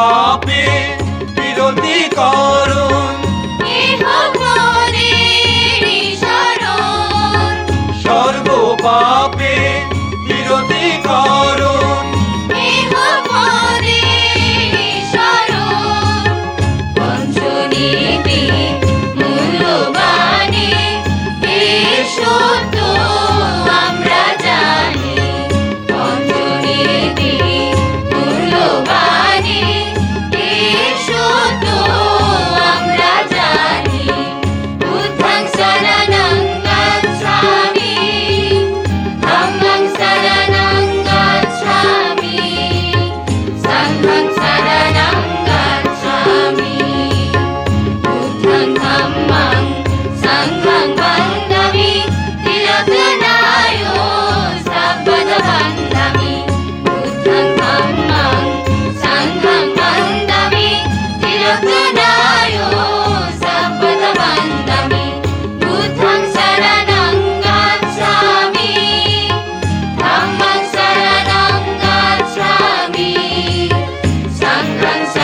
পাপে বিরতি কর। Friends